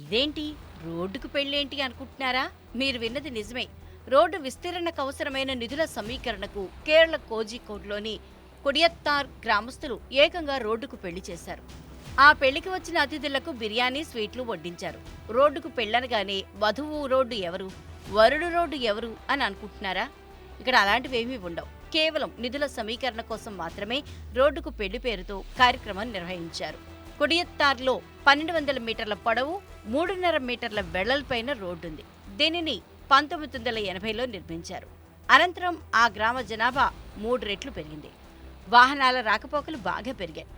ఇదేంటి? రోడ్డుకు పెళ్ళేంటి అనుకుంటున్నారా? మీరు విన్నది నిజమే. రోడ్డు విస్తీరణకు అవసరమైన నిధుల సమీకరణకు కేరళ కోజికోడ్లోని కొడియత్తార్ గ్రామస్తులు ఏకంగా రోడ్డుకు పెళ్ళి చేశారు. ఆ పెళ్ళికి వచ్చిన అతిథులకు బిర్యానీ స్వీట్లు వడ్డించారు. రోడ్డుకు పెళ్ళనగానే వధువు రోడ్డు ఎవరు? వరుడు రోడ్డు ఎవరు అని అనుకుంటున్నారా? ఇక్కడ అలాంటివేమీ ఉండవు. కేవలం నిధుల సమీకరణ కోసం మాత్రమే రోడ్డుకు పెళ్ళి పేరుతో కార్యక్రమం నిర్వహించారు. కొడియత్తార్లో పన్నెండు వందల మీటర్ల పొడవు మూడున్నర మీటర్ల వెడల్పైన రోడ్డుంది. దీనిని పంతొమ్మిది వందల ఎనభైలో నిర్మించారు. అనంతరం ఆ గ్రామ జనాభా మూడు రెట్లు పెరిగింది. వాహనాల రాకపోకలు బాగా పెరిగాయి.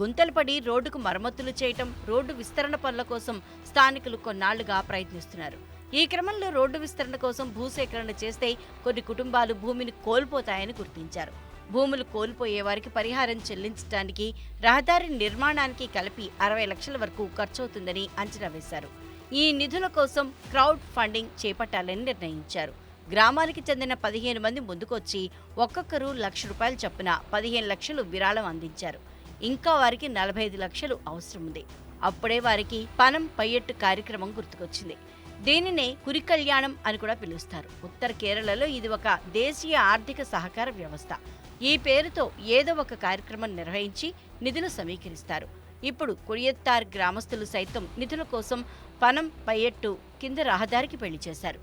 గుంతలు పడి రోడ్డుకు మరమ్మతులు చేయటం రోడ్డు విస్తరణ పనుల కోసం స్థానికులు కొన్నాళ్ళుగా ప్రయత్నిస్తున్నారు. ఈ క్రమంలో రోడ్డు విస్తరణ కోసం భూసేకరణ చేస్తే కొన్ని కుటుంబాలు భూమిని కోల్పోతాయని గుర్తించారు. భూములు కోల్పోయే వారికి పరిహారం చెల్లించడానికి రహదారి నిర్మాణానికి కలిపి అరవై లక్షల వరకు ఖర్చవుతుందని అంచనా వేశారు. ఈ నిధుల కోసం క్రౌడ్ ఫండింగ్ చేపట్టాలని నిర్ణయించారు. గ్రామానికి చెందిన పదిహేను మంది ముందుకొచ్చి ఒక్కొక్కరు లక్ష రూపాయలు చొప్పున పదిహేను లక్షలు విరాళం అందించారు. ఇంకా వారికి నలభై ఐదు లక్షలు అవసరం ఉంది అప్పుడే వారికి పనం పయ్యట్టు కార్యక్రమం గుర్తుకొచ్చింది. దీనినే కురి కళ్యాణం అని కూడా పిలుస్తారు. ఉత్తర కేరళలో ఇది ఒక దేశీయ ఆర్థిక సహకార వ్యవస్థ. ఈ పేరుతో ఏదో ఒక కార్యక్రమం నిర్వహించి నిధులు సమీకరిస్తారు. ఇప్పుడు కుడియత్తార్ గ్రామస్తులు సైతం నిధుల కోసం పనం పయ్యట్టు కింద రహదారికి పెళ్ళి చేశారు.